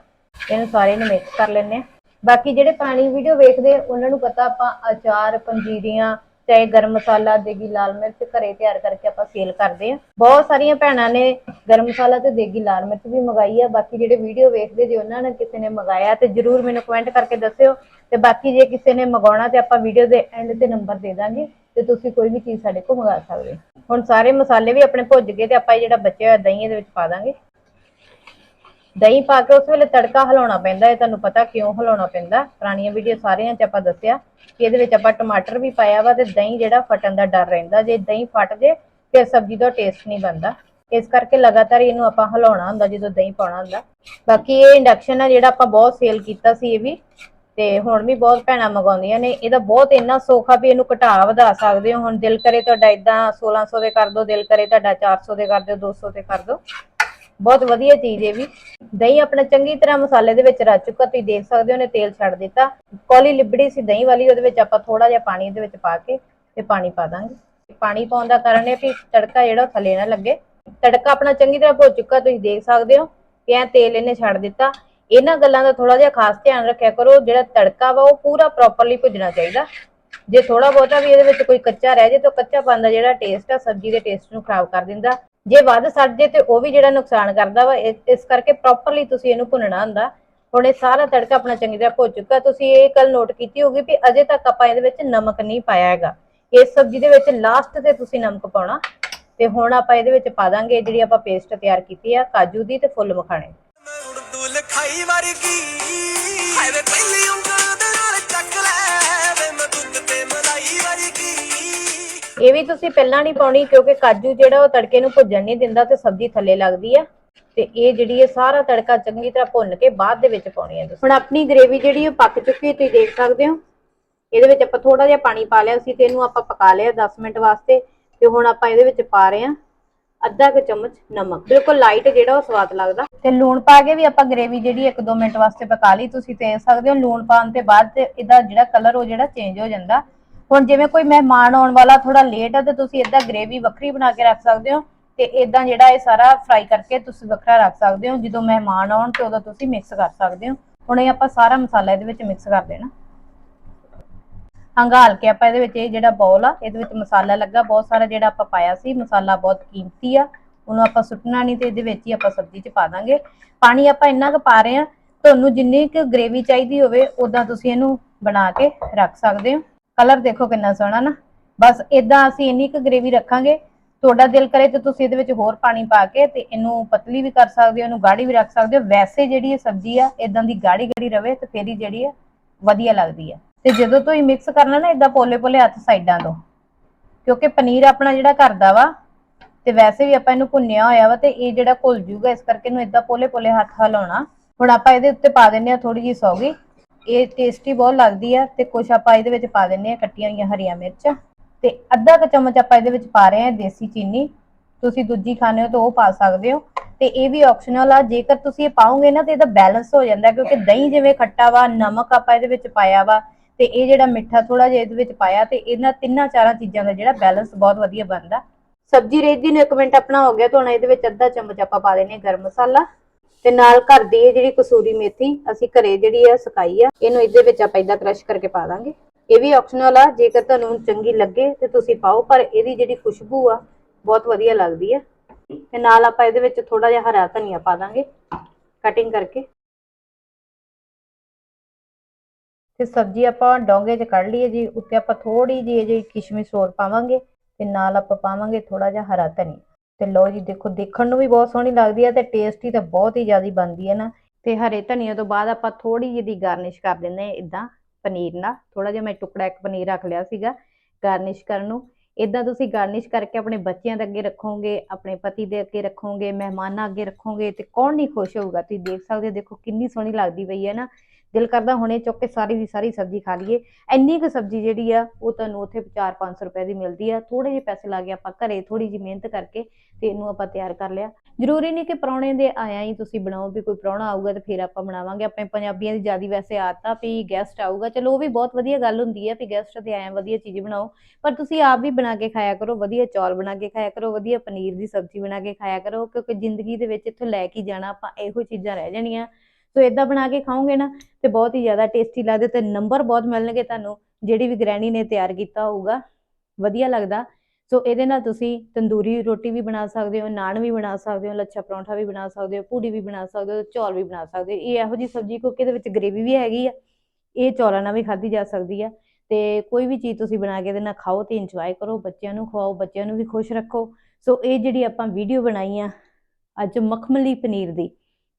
ਇਹਨੂੰ ਸਾਰੇ ਨੂੰ ਮਿਕਸ ਕਰ ਲੈਣੇ ਆ ਬਾਕੀ ਜਿਹੜੇ ਪੁਰਾਣੀ ਵੀਡੀਓ ਵੇਖਦੇ ਉਹਨਾਂ ਨੂੰ ਪਤਾ ਆਪਾਂ ਅਚਾਰ, ਪੰਜੀਰੀਆਂ, ਚਾਹੇ ਗਰਮ ਮਸਾਲਾ ਦੇਗੀ ਲਾਲ ਮਿਰਚ ਘਰੇ ਤਿਆਰ ਕਰਕੇ ਆਪਾਂ ਸੇਲ ਕਰਦੇ ਆ ਬਹੁਤ ਸਾਰੀਆਂ ਭੈਣਾਂ ਨੇ ਗਰਮ ਮਸਾਲਾ ਤੇ ਦੇਗੀ ਲਾਲ ਮਿਰਚ ਵੀ ਮੰਗਾਈ ਆ। ਬਾਕੀ ਜਿਹੜੇ ਵੀਡੀਓ ਵੇਖਦੇ ਜੇ, ਉਹਨਾਂ ਨੇ ਕਿਸੇ ਨੇ ਮੰਗਾਇਆ ਤੇ ਜਰੂਰ ਮੈਨੂੰ ਕਮੈਂਟ ਕਰਕੇ ਦੱਸਿਓ। ਤੇ ਬਾਕੀ ਜੇ ਕਿਸੇ ਨੇ ਮੰਗਾਉਣਾ ਤੇ ਆਪਾਂ ਵੀਡੀਓ ਦੇ ਐਂਡ ਤੇ ਨੰਬਰ ਦੇ ਦਾਂਗੇ ਤੇ ਤੁਸੀਂ ਕੋਈ ਵੀ ਚੀਜ਼ ਸਾਡੇ ਕੋਲ ਮੰਗਾ ਸਕਦੇ ਹੋ। ਹੁਣ ਸਾਰੇ ਮਸਾਲੇ ਵੀ ਆਪਣੇ ਭੁੱਜ ਗਏ ਤੇ ਆਪਾਂ ਜਿਹੜਾ ਬਚਿਆ ਹੋਇਆ ਦਹੀਂ ਦੇ ਵਿੱਚ ਪਾ ਦਾਂਗੇ। ਦਹੀਂ ਪਾ ਕੇ ਉਸ ਵੇਲੇ ਤੜਕਾ ਹਿਲਾਉਣਾ ਪੈਂਦਾ ਹੈ ਤੁਹਾਨੂੰ ਪਤਾ ਕਿਉਂ ਹਿਲਾਉਣਾ ਪੈਂਦਾ। ਪੁਰਾਣੀਆਂ ਵੀਡੀਓ ਸਾਰਿਆਂ 'ਚ ਆਪਾਂ ਦੱਸਿਆ ਕਿ ਇਹਦੇ ਵਿੱਚ ਆਪਾਂ ਟਮਾਟਰ ਵੀ ਪਾਇਆ ਵਾ ਤੇ ਦਹੀਂ ਜਿਹੜਾ ਫਟਣ ਦਾ ਡਰ ਰਹਿੰਦਾ। ਜੇ ਦਹੀਂ ਫਟ ਜੇ, ਫਿਰ ਸਬਜ਼ੀ ਦਾ ਟੇਸਟ ਨਹੀਂ ਬਣਦਾ। ਇਸ ਕਰਕੇ ਲਗਾਤਾਰ ਇਹਨੂੰ ਆਪਾਂ ਹਿਲਾਉਣਾ ਹੁੰਦਾ, ਜਦੋਂ ਦਹੀਂ ਪਾਉਣਾ ਹੁੰਦਾ। ਬਾਕੀ ਇਹ ਇੰਡਕਸ਼ਨ ਆ ਜਿਹੜਾ ਆਪਾਂ ਬਹੁਤ ਸੇਲ ਕੀਤਾ ਸੀ ਇਹ ਵੀ, ਤੇ ਹੁਣ ਵੀ ਬਹੁਤ ਭੈਣਾਂ ਮੰਗਾਉਂਦੀਆਂ ਨੇ। ਇਹਦਾ ਬਹੁਤ ਇੰਨਾ ਸੌਖਾ ਵੀ ਇਹਨੂੰ ਘਟਾ ਵਧਾ ਸਕਦੇ ਹੋ। ਹੁਣ ਦਿਲ ਕਰੇ ਤੁਹਾਡਾ ਇਦਾਂ 1600 ਦੇ ਕਰ ਦਿਓ, ਦਿਲ ਕਰੇ ਤੁਹਾਡਾ 400 ਦੇ ਕਰ ਦਿਓ 200 ਦੇ ਕਰ ਦਿਓ। ਬਹੁਤ ਵਧੀਆ ਚੀਜ਼ ਇਹ ਵੀ। ਦਹੀਂ ਆਪਣਾ ਚੰਗੀ ਤਰ੍ਹਾਂ ਮਸਾਲੇ ਦੇ ਵਿੱਚ ਰਚ ਚੁੱਕਾ, ਤੁਸੀਂ ਦੇਖ ਸਕਦੇ ਹੋ ਨੇ ਤੇਲ ਛੱਡ ਦਿੱਤਾ। ਕੌਲੀ ਲਿਬੜੀ ਸੀ ਦਹੀਂ ਵਾਲੀ, ਉਹਦੇ ਵਿੱਚ ਆਪਾਂ ਥੋੜਾ ਜਿਹਾ ਪਾਣੀ ਇਹਦੇ ਵਿੱਚ ਪਾ ਕੇ ਤੇ ਪਾਣੀ ਪਾ ਦਾਂਗੇ। ਪਾਣੀ ਪਾਉਣ ਦਾ ਕਾਰਨ ਇਹ ਵੀ ਤੜਕਾ ਜਿਹੜਾ ਥੱਲੇ ਨਾ ਲੱਗੇ। ਤੜਕਾ ਆਪਣਾ ਚੰਗੀ ਤਰ੍ਹਾਂ ਭੁੱਜ ਚੁੱਕਾ, ਤੁਸੀਂ ਦੇਖ ਸਕਦੇ ਹੋ ਕਿ ਐ ਤੇਲ ਇਹਨੇ ਛੱਡ ਦਿੱਤਾ। ਇਹਨਾਂ ਗੱਲਾਂ ਦਾ ਥੋੜਾ ਜਿਹਾ ਖਾਸ ਧਿਆਨ ਰੱਖਿਆ ਕਰੋ, ਜਿਹੜਾ ਤੜਕਾ ਵਾ ਉਹ ਪੂਰਾ ਪ੍ਰੋਪਰਲੀ ਭੁੱਜਣਾ ਚਾਹੀਦਾ। ਜੇ ਥੋੜਾ ਬਹੁਤਾ ਵੀ ਇਹਦੇ ਵਿੱਚ ਕੋਈ ਕੱਚਾ ਰਹਿ ਜੇ ਤਾਂ ਕੱਚਾ ਦਾ ਜਿਹੜਾ ਟੇਸਟ ਆ, ਸਬਜ਼ੀ ਦੇ ਟੇਸਟ ਨੂੰ ਖਰਾਬ ਕਰ ਦਿੰਦਾ। ਜੇ ਵੱਧ ਸੜ ਜੇ ਤੇ ਉਹ ਵੀ ਜਿਹੜਾ ਨੁਕਸਾਨ ਕਰਦਾ ਵਾ, ਇਸ ਇਸ ਕਰਕੇ ਪ੍ਰੋਪਰਲੀ ਤੁਸੀਂ ਇਹਨੂੰ ਭੁੰਨਣਾ ਹੁੰਦਾ। ਹੁਣ ਇਹ ਸਾਰਾ ਤੜਕਾ ਆਪਣਾ ਚੰਗੀ ਤਰ੍ਹਾਂ ਭੁੱਜ ਚੁੱਕਾ, ਤੁਸੀਂ ਇਹ ਗੱਲ ਨੋਟ ਕੀਤੀ ਹੋਗੀ ਵੀ ਅਜੇ ਤੱਕ ਆਪਾਂ ਇਹਦੇ ਵਿੱਚ ਨਮਕ ਨਹੀਂ ਪਾਇਆ ਹੈਗਾ। ਇਸ ਸਬਜ਼ੀ ਦੇ ਵਿੱਚ ਲਾਸਟ ਤੇ ਤੁਸੀਂ ਨਮਕ ਪਾਉਣਾ, ਤੇ ਹੁਣ ਆਪਾਂ ਇਹਦੇ ਵਿੱਚ ਪਾ ਦਾਂਗੇ ਜਿਹੜੀ ਆਪਾਂ ਪੇਸਟ ਤਿਆਰ ਕੀਤੀ ਆ, ਕਾਜੂ ਦੀ ਤੇ ਫੁੱਲ ਮਖਾਣੇ। ਮੈਂ ਉਰਦੂ ਲਿਖਾਈ ਵਰਗੀ, ਹਾਏ ਪਹਿਲੀ ਉਂਗਲ ਇਹ ਵੀ ਤੁਸੀਂ ਪਹਿਲਾਂ ਨਹੀਂ ਪਾਉਣੀ ਕਿਉਂਕਿ ਕਾਜੂ ਜਿਹੜਾ ਉਹ ਤੜਕੇ ਨੂੰ ਭੁੱਜਣ ਨਹੀਂ ਦਿੰਦਾ ਤੇ ਸਬਜ਼ੀ ਥੱਲੇ ਲੱਗਦੀ ਆ। ਤੇ ਇਹ ਜਿਹੜੀ ਇਹ ਸਾਰਾ ਤੜਕਾ ਚੰਗੀ ਤਰ੍ਹਾਂ ਭੁੰਨ ਕੇ ਬਾਅਦ ਦੇ ਵਿੱਚ ਪਾਉਣੀ ਹੈ ਹੁਣ ਆਪਣੀ ਗ੍ਰੇਵੀ ਜਿਹੜੀ ਉਹ ਪੱਕ ਚੁੱਕੀ ਹੈ ਤੁਸੀਂ ਦੇਖ ਸਕਦੇ ਹੋ। ਇਹਦੇ ਵਿੱਚ ਆਪਾਂ ਥੋੜਾ ਜਿਹਾ ਪਾਣੀ ਪਾ ਲਿਆ ਸੀ ਤੇ ਇਹਨੂੰ ਆਪਾਂ ਪਕਾ ਲਿਆ 10 ਮਿੰਟ ਵਾਸਤੇ। ਤੇ ਹੁਣ ਆਪਾਂ ਇਹਦੇ ਵਿੱਚ ਪਾ ਰਹੇ ਹਾਂ ਅੱਧਾ ਕੁ ਚਮਚ ਨਮਕ। ਬਿਲਕੁਲ ਲਾਈਟ ਜਿਹੜਾ ਉਹ ਸਵਾਦ ਲੱਗਦਾ। ਤੇ ਲੂਣ ਪਾ ਕੇ ਵੀ ਆਪਾਂ ਗ੍ਰੇਵੀ ਜਿਹੜੀ 1-2 ਮਿੰਟ ਵਾਸਤੇ ਪਕਾ ਲਈ। ਤੁਸੀਂ ਦੇਖ ਸਕਦੇ ਹੋ ਲੂਣ ਪਾਉਣ ਤੇ ਬਾਅਦ ਇਹਦਾ ਜਿਹੜਾ ਕਲਰ ਉਹ ਜਿਹੜਾ ਚੇਂਜ ਹੋ ਜਾਂਦਾ। ਹੁਣ ਜਿਵੇਂ ਕੋਈ ਮਹਿਮਾਨ ਆਉਣ ਵਾਲਾ ਥੋੜਾ ਲੇਟ ਆ ਤੇ ਤੁਸੀਂ ਇਦਾਂ ਗ੍ਰੇਵੀ ਵੱਖਰੀ ਬਣਾ ਕੇ ਰੱਖ ਸਕਦੇ ਹੋ ਤੇ ਇਦਾਂ ਜਿਹੜਾ ਇਹ ਸਾਰਾ ਫਰਾਈ ਕਰਕੇ ਤੁਸੀਂ ਵੱਖਰਾ ਰੱਖ ਸਕਦੇ ਹੋ, ਜਦੋਂ ਮਹਿਮਾਨ ਆਉਣ ਤੇ ਉਦੋਂ ਤੁਸੀਂ ਮਿਕਸ ਕਰ ਸਕਦੇ ਹੋ। ਹੁਣ ਇਹ ਆਪਾਂ ਸਾਰਾ ਮਸਾਲਾ ਇਹਦੇ ਵਿੱਚ ਮਿਕਸ ਕਰ ਦੇਣਾ। ਹੰਗਾਲ ਕੇ ਆਪਾਂ ਇਹਦੇ ਵਿੱਚ ਇਹ ਜਿਹੜਾ ਬੌਲ ਆ, ਇਹਦੇ ਵਿੱਚ ਮਸਾਲਾ ਲੱਗਾ, ਬਹੁਤ ਸਾਰਾ ਜਿਹੜਾ ਆਪਾਂ ਪਾਇਆ ਸੀ, ਮਸਾਲਾ ਬਹੁਤ ਕੀਮਤੀ ਆ, ਉਹਨੂੰ ਆਪਾਂ ਸੁੱਟਣਾ ਨਹੀਂ ਤੇ ਇਹਦੇ ਵਿੱਚ ਹੀ ਆਪਾਂ ਸਬਜ਼ੀ 'ਚ ਪਾ ਦਾਂਗੇ। ਪਾਣੀ ਆਪਾਂ ਇੰਨਾ ਕੁ ਪਾ ਰਹੇ ਆ ਤੁਹਾਨੂੰ ਜਿੰਨੀ ਕੁ ਗ੍ਰੇਵੀ ਚਾਹੀਦੀ ਹੋਵੇ ਉਦਾਂ ਤੁਸੀਂ ਇਹਨੂੰ ਬਣਾ ਕੇ ਰੱਖ ਸਕਦੇ ਹੋ। ਕਲਰ ਦੇਖੋ ਕਿੰਨਾ ਸੋਹਣਾ ਨਾ। ਬਸ ਇਦਾਂ ਅਸੀਂ ਇੰਨੀ ਕੁ ਗ੍ਰੇਵੀ ਰੱਖਾਂਗੇ, ਤੁਹਾਡਾ ਦਿਲ ਕਰੇ ਤੇ ਤੁਸੀਂ ਇਹਦੇ ਵਿੱਚ ਹੋਰ ਪਾਣੀ ਪਾ ਕੇ ਤੇ ਇਹਨੂੰ ਪਤਲੀ ਵੀ ਕਰ ਸਕਦੇ ਹੋ, ਇਹਨੂੰ ਗਾੜੀ ਵੀ ਰੱਖ ਸਕਦੇ ਹੋ। ਵੈਸੇ ਜਿਹੜੀ ਇਹ ਸਬਜ਼ੀ ਆ ਇਦਾਂ ਦੀ ਗਾੜੀ ਗਾੜੀ ਰਵੇ ਤੇ ਫੇਰ ਹੀ ਜਿਹੜੀ ਆ, ਵਧੀਆ ਲੱਗਦੀ ਆ। ਤੇ ਜਦੋਂ ਤੁਸੀਂ ਮਿਕਸ ਕਰਨਾ ਨਾ ਇਦਾਂ ਪੋਲੇ ਪੋਲੇ ਹੱਥ ਸਾਈਡਾਂ ਤੋਂ। ਕਿਉਂਕਿ ਪਨੀਰ ਆਪਣਾ ਜਿਹੜਾ ਘਰ ਦਾ ਵਾ, ਤੇ ਵੈਸੇ ਵੀ ਆਪਾਂ ਇਹਨੂੰ ਭੁੰਨਿਆ ਹੋਇਆ ਵਾ ਤੇ ਇਹ ਜਿਹੜਾ ਘੁਲ ਜੂਗਾ, ਇਸ ਕਰਕੇ ਇਹਨੂੰ ਇਦਾਂ ਪੋਲੇ ਪੋਲੇ ਹੱਥ ਹਲਾਉਣਾ। ਹੁਣ ਆਪਾਂ ਇਹਦੇ ਉੱਤੇ ਪਾ ਦਿੰਨੇ ਆ ਥੋੜੀ ਜਿਹੀ ਸੌਗੀ ਇਹ ਟੇਸਟੀ ਬਹੁਤ ਲੱਗਦੀ ਆ ਤੇ ਕੁਛ ਆਪਾਂ ਇਹਦੇ ਵਿੱਚ ਪਾ ਦਿੰਨੇ ਆ ਕੱਟੀਆਂ ਹੋਈਆਂ ਹਰੀਆਂ ਮਿਰਚਾਂ। ਤੇ ਅੱਧਾ ਕੁ ਚਮਚ ਆਪਾਂ ਇਹਦੇ ਵਿੱਚ ਪਾ ਰਹੇ ਆ ਦੇਸੀ ਚੀਨੀ। ਤੁਸੀਂ ਦੂਜੀ ਖਾਣੇ ਹੋ ਤਾਂ ਉਹ ਪਾ ਸਕਦੇ ਹੋ। ਤੇ ਇਹ ਵੀ ਆਪਸ਼ਨਲ ਆ, ਜੇਕਰ ਤੁਸੀਂ ਇਹ ਪਾਓਗੇ ਨਾ ਤੇ ਇਹਦਾ ਬੈਲੈਂਸ ਹੋ ਜਾਂਦਾ ਕਿਉਂਕਿ ਦਹੀਂ ਜਿਵੇਂ ਖੱਟਾ ਵਾ, ਨਮਕ ਆਪਾਂ ਇਹਦੇ ਵਿੱਚ ਪਾਇਆ ਵਾ, ਤੇ ਇਹ ਜਿਹੜਾ ਮਿੱਠਾ ਥੋੜਾ ਜਿਹਾ ਇਹਦੇ ਵਿੱਚ ਪਾਇਆ ਤੇ ਇਹਨਾਂ ਤਿੰਨਾਂ ਚਾਰਾਂ ਚੀਜ਼ਾਂ ਦਾ ਜਿਹੜਾ ਬੈਲੈਂਸ ਬਹੁਤ ਵਧੀਆ ਬਣਦਾ। ਸਬਜ਼ੀ ਰੇਦੀ ਨੂੰ ਇੱਕ ਮਿੰਟ ਆਪਣਾ ਹੋ ਗਿਆ, ਤਾਂ ਹੁਣ ਇਹਦੇ ਵਿੱਚ ਅੱਧਾ ਚਮਚ ਆਪਾਂ ਪਾ ਦੇਣੇ ਗਰਮ ਮਸਾਲਾ। ਤੇ ਨਾਲ ਘਰ ਦੀ ਇਹ ਜਿਹੜੀ ਕਸੂਰੀ ਮੇਥੀ ਅਸੀਂ ਘਰੇ ਜਿਹੜੀ ਆ ਸੁਕਾਈ ਆ, ਇਹਨੂੰ ਇਹਦੇ ਵਿੱਚ ਆਪਾਂ ਇਦਾਂ ਕ੍ਰਸ਼ ਕਰਕੇ ਪਾ ਦਾਂਗੇ। ਇਹ ਵੀ ਆਪਸ਼ਨਲ ਆ ਜੇਕਰ ਤੁਹਾਨੂੰ ਚੰਗੀ ਲੱਗੇ ਤੇ ਤੁਸੀਂ ਪਾਓ, ਪਰ ਇਹਦੀ ਜਿਹੜੀ ਖੁਸ਼ਬੂ ਆ, ਬਹੁਤ ਵਧੀਆ ਲੱਗਦੀ ਆ। ਤੇ ਨਾਲ ਆਪਾਂ ਇਹਦੇ ਵਿੱਚ ਥੋੜਾ ਜਿਹਾ ਹਰਾ ਧਨੀਆ ਪਾ ਦਾਂਗੇ ਕਟਿੰਗ ਕਰਕੇ। ਤੇ ਸਬਜ਼ੀ ਆਪਾਂ ਡੋਂਗੇ 'ਚ ਕੱਢ ਲਈਏ ਜੀ, ਉੱਤੇ ਆਪਾਂ ਥੋੜੀ ਜਿਹੀ ਜਿਹੀ ਕਿਸ਼ਮਿਸ਼ ਹੋਰ ਪਾਵਾਂਗੇ ਤੇ ਨਾਲ ਆਪਾਂ ਪਾਵਾਂਗੇ ਥੋੜਾ ਜਿਹਾ ਹਰਾ ਧਨੀਆ। ਤੇ ਲਓ ਜੀ, ਦੇਖੋ, ਦੇਖਣ ਨੂੰ ਵੀ ਬਹੁਤ ਸੋਹਣੀ ਲੱਗਦੀ ਹੈ ਤੇ ਟੇਸਟੀ ਤਾਂ ਬਹੁਤ ਹੀ ਜ਼ਿਆਦਾ ਬਣਦੀ ਹੈ ਨਾ। ਤੇ ਹਰੇ ਧਨੀਆ ਤੋਂ ਬਾਅਦ ਆਪਾਂ ਥੋੜੀ ਜਿਹੀ ਦੀ ਗਾਰਨਿਸ਼ ਕਰ ਦਿੰਦੇ ਹਾਂ ਇਦਾਂ ਪਨੀਰ ਨਾਲ। ਥੋੜਾ ਜਿਹਾ ਮੈਂ ਟੁਕੜਾ ਇੱਕ ਪਨੀਰ ਰੱਖ ਲਿਆ ਸੀਗਾ ਗਾਰਨਿਸ਼ ਕਰਨ ਨੂੰ। ਇਦਾਂ ਤੁਸੀਂ ਗਾਰਨਿਸ਼ ਕਰਕੇ ਆਪਣੇ ਬੱਚਿਆਂ ਦੇ ਅੱਗੇ ਰੱਖੋਗੇ, ਆਪਣੇ ਪਤੀ ਦੇ ਅੱਗੇ ਰੱਖੋਗੇ, ਮਹਿਮਾਨਾਂ ਅੱਗੇ ਰੱਖੋਗੇ ਤੇ ਕੌਣ ਨਹੀਂ ਖੁਸ਼ ਹੋਊਗਾ? ਤੁਸੀਂ ਦੇਖ ਸਕਦੇ ਹੋ, ਦੇਖੋ ਕਿੰਨੀ ਸੋਹਣੀ ਲੱਗਦੀ ਪਈ ਹੈ ਨਾ। ਦਿਲ ਕਰਦਾ ਹੁਣੇ ਚੁੱਕ ਕੇ ਸਾਰੀ ਦੀ ਸਾਰੀ ਸਬਜ਼ੀ ਖਾ ਲਈਏ। ਇੰਨੀ ਕੁ ਸਬਜ਼ੀ ਜਿਹੜੀ ਆ, ਉਹ ਤੁਹਾਨੂੰ ਉੱਥੇ 4-500 ਰੁਪਏ ਦੀ ਮਿਲਦੀ ਆ। ਥੋੜੇ ਜਿਹੇ ਪੈਸੇ ਲਾ ਕੇ ਆਪਾਂ ਘਰੇ ਥੋੜੀ ਜਿਹੀ ਮਿਹਨਤ ਕਰਕੇ ਤੇ ਇਹਨੂੰ ਆਪਾਂ ਤਿਆਰ ਕਰ ਲਿਆ। ਜ਼ਰੂਰੀ ਨਹੀਂ ਕਿ ਪ੍ਰਾਹੁਣੇ ਦੇ ਆਇਆ ਹੀ ਤੁਸੀਂ ਬਣਾਓ ਵੀ ਕੋਈ ਪ੍ਰਾਹੁਣਾ ਆਊਗਾ ਤੇ ਫਿਰ ਆਪਾਂ ਬਣਾਵਾਂਗੇ। ਆਪਣੇ ਪੰਜਾਬੀਆਂ ਦੀ ਜਿਆਦੀ ਵੈਸੇ ਆਦਤਾਂ ਵੀ ਗੈਸਟ ਆਊਗਾ। ਚਲੋ ਉਹ ਵੀ ਬਹੁਤ ਵਧੀਆ ਗੱਲ ਹੁੰਦੀ ਹੈ ਵੀ ਗੈਸਟ ਤੇ ਆਇਆ ਵਧੀਆ ਚੀਜ਼ ਬਣਾਓ। ਪਰ ਤੁਸੀਂ ਆਪ ਵੀ ਬਣਾ ਕੇ ਖਾਇਆ ਕਰੋ, ਵਧੀਆ ਚੌਲ ਬਣਾ ਕੇ ਖਾਇਆ ਕਰੋ, ਵਧੀਆ ਪਨੀਰ ਦੀ ਸਬਜ਼ੀ ਬਣਾ ਕੇ ਖਾਇਆ ਕਰੋ। ਕਿਉਂਕਿ ਜ਼ਿੰਦਗੀ ਦੇ ਵਿੱਚ ਇੱਥੋਂ ਲੈ ਕੇ ਜਾਣਾ ਆਪਾਂ ਇਹੋ ਚੀਜ਼ਾਂ ਰਹਿ ਜਾਣੀਆਂ। ਸੋ ਇਦਾਂ ਬਣਾ ਕੇ ਖਾਓਗੇ ਨਾ ਤੇ ਬਹੁਤ ਹੀ ਜ਼ਿਆਦਾ ਟੇਸਟੀ ਲੱਗਦੇ ਤੇ ਨੰਬਰ ਬਹੁਤ ਮਿਲਣਗੇ ਤੁਹਾਨੂੰ, ਜਿਹੜੀ ਵੀ ਗ੍ਰੈਣੀ ਨੇ ਤਿਆਰ ਕੀਤਾ ਹੋਊਗਾ। ਵਧੀਆ ਲੱਗਦਾ। ਸੋ ਇਹਦੇ ਨਾਲ ਤੁਸੀਂ ਤੰਦੂਰੀ ਰੋਟੀ ਵੀ ਬਣਾ ਸਕਦੇ ਹੋ, ਨਾਨ ਵੀ ਬਣਾ ਸਕਦੇ ਹੋ, ਲੱਛਾ ਪਰੌਂਠਾ ਵੀ ਬਣਾ ਸਕਦੇ ਹੋ, ਪੂੜੀ ਵੀ ਬਣਾ ਸਕਦੇ ਹੋ, ਚੌਲ ਵੀ ਬਣਾ ਸਕਦੇ ਹੋ। ਇਹ ਇਹੋ ਜੀ ਸਬਜ਼ੀ ਕਿਉਂਕਿ ਇਹਦੇ ਵਿੱਚ ਗ੍ਰੇਵੀ ਵੀ ਹੈਗੀ ਆ। ਇਹ ਚੌਲਾਂ ਨਾਲ ਵੀ ਖਾਧੀ ਜਾ ਸਕਦੀ ਆ। ਤੇ ਕੋਈ ਵੀ ਚੀਜ਼ ਤੁਸੀਂ ਬਣਾ ਕੇ ਇਹਦੇ ਨਾਲ ਖਾਓ ਤੇ ਇੰਜੋਏ ਕਰੋ, ਬੱਚਿਆਂ ਨੂੰ ਖਵਾਓ, ਬੱਚਿਆਂ ਨੂੰ ਵੀ ਖੁਸ਼ ਰੱਖੋ। ਸੋ ਇਹ ਜਿਹੜੀ ਆਪਾਂ ਵੀਡੀਓ ਬਣਾਈ ਆ, ਅੱਜ ਮਖਮਲੀ ਪਨੀਰ ਦੀ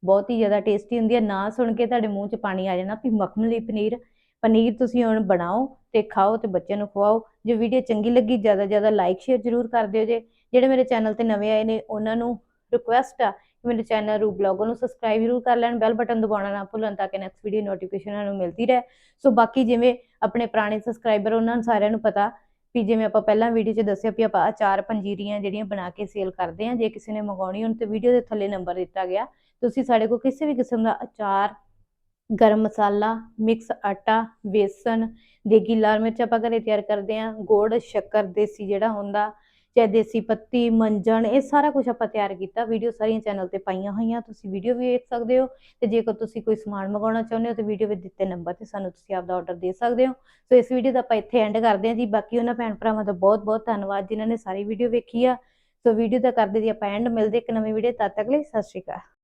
ਬਹੁਤ ਹੀ ਜ਼ਿਆਦਾ ਟੇਸਟੀ ਹੁੰਦੀ ਹੈ ਨਾ ਸੁਣ ਕੇ ਤੁਹਾਡੇ ਮੂੰਹ 'ਚ ਪਾਣੀ ਆ ਜਾਣਾ ਵੀ ਮਖਮਲੀ ਪਨੀਰ। ਪਨੀਰ ਤੁਸੀਂ ਹੁਣ ਬਣਾਓ ਤੇ ਖਾਓ ਤੇ ਬੱਚਿਆਂ ਨੂੰ ਖਵਾਓ। ਜੇ ਵੀਡੀਓ ਚੰਗੀ ਲੱਗੀ ਜ਼ਿਆਦਾ ਜ਼ਿਆਦਾ ਲਾਈਕ ਸ਼ੇਅਰ ਜ਼ਰੂਰ ਕਰ ਦਿਓ ਜੇ। ਜਿਹੜੇ ਮੇਰੇ ਚੈਨਲ ਤੇ ਨਵੇਂ ਆਏ ਨੇ, ਉਹਨਾਂ ਨੂੰ ਰਿਕੁਐਸਟ ਆ ਕਿ ਮੇਰੇ ਚੈਨਲ ਰੂ ਬਲੌਗ ਨੂੰ ਸਬਸਕ੍ਰਾਈਬ ਜ਼ਰੂਰ ਕਰ ਲੈਣ। ਬੈਲ ਬਟਨ ਦਬਾਉਣਾ ਨਾ ਭੁੱਲਣ ਤਾਂ ਕਿ ਨੈਕਸਟ ਵੀਡੀਓ ਨੋਟੀਫਿਕੇਸ਼ਨ ਨੂੰ ਮਿਲਦੀ ਰਹੇ। ਸੋ ਬਾਕੀ ਜਿਵੇਂ ਆਪਣੇ ਪੁਰਾਣੇ ਸਬਸਕ੍ਰਾਈਬਰ ਉਹਨਾਂ ਨੂੰ ਸਾਰਿਆਂ ਨੂੰ ਪਤਾ ਵੀ ਜਿਵੇਂ ਆਪਾਂ ਪਹਿਲਾਂ ਵੀਡੀਓ 'ਚ ਦੱਸਿਆ ਵੀ ਆਪਾਂ ਅਚਾਰ ਪੰਜੀਰੀਆਂ ਜਿਹੜੀਆਂ ਬਣਾ ਕੇ ਸੇਲ ਕਰਦੇ ਹਾਂ, ਜੇ ਕਿਸੇ ਨੇ ਮੰਗਾਉਣੀ ਹੋਣ ਤੇ ਵੀਡੀਓ ਦੇ ਥੱਲੇ ਨੰਬਰ ਦਿੱਤਾ ਗਿਆ। ਤੁਸੀਂ ਸਾਡੇ ਕੋਲ ਕਿਸੇ ਵੀ ਕਿਸਮ ਦਾ ਅਚਾਰ, ਗਰਮ ਮਸਾਲਾ ਮਿਕਸ ਆਟਾ ਬੇਸਨ ਦੇਗੀ, ਲਾਲ ਮਿਰਚ ਆਪਾਂ ਘਰੇ ਤਿਆਰ ਕਰਦੇ ਹਾਂ। ਗੁੜ, ਸ਼ੱਕਰ, ਦੇਸੀ ਜਿਹੜਾ ਹੁੰਦਾ ਚਾਹੇ ਦੇਸੀ ਪੱਤੀ, ਮੰਜਣ, ਇਹ ਸਾਰਾ ਕੁਝ ਆਪਾਂ ਤਿਆਰ ਕੀਤਾ। ਵੀਡੀਓ ਸਾਰੀਆਂ ਚੈਨਲ ਤੇ ਪਾਈਆਂ ਹੋਈਆਂ, ਤੁਸੀਂ ਵੀਡੀਓ ਵੀ ਵੇਖ ਸਕਦੇ ਹੋ। ਤੇ ਜੇਕਰ ਤੁਸੀਂ ਕੋਈ ਸਮਾਨ ਮੰਗਾਉਣਾ ਚਾਹੁੰਦੇ ਹੋ, ਤੇ ਵੀਡੀਓ ਵਿੱਚ ਦਿੱਤੇ ਨੰਬਰ ਤੇ ਸਾਨੂੰ ਤੁਸੀਂ ਆਪਦਾ ਆਰਡਰ ਦੇ ਸਕਦੇ ਹੋ। ਸੋ ਇਸ ਵੀਡੀਓ ਦਾ ਆਪਾਂ ਇੱਥੇ ਐਂਡ ਕਰਦੇ ਹਾਂ ਜੀ। ਬਾਕੀ ਉਹਨਾਂ ਭੈਣ ਭਰਾਵਾਂ ਦਾ ਬਹੁਤ ਬਹੁਤ ਧੰਨਵਾਦ, ਜਿਨ੍ਹਾਂ ਨੇ ਸਾਰੀ ਵੀਡੀਓ ਵੇਖੀ ਆ। ਸੋ ਵੀਡੀਓ ਦਾ ਕਰਦੇ ਜੀ ਆਪਾਂ ਐਂਡ ਮਿਲਦੇ ਇੱਕ ਨਵੀਂ ਵੀਡੀਓ ਤਦ ਤੱਕ ਲਈ ਸਤਿ ਸ਼੍ਰੀ ਅਕਾਲ।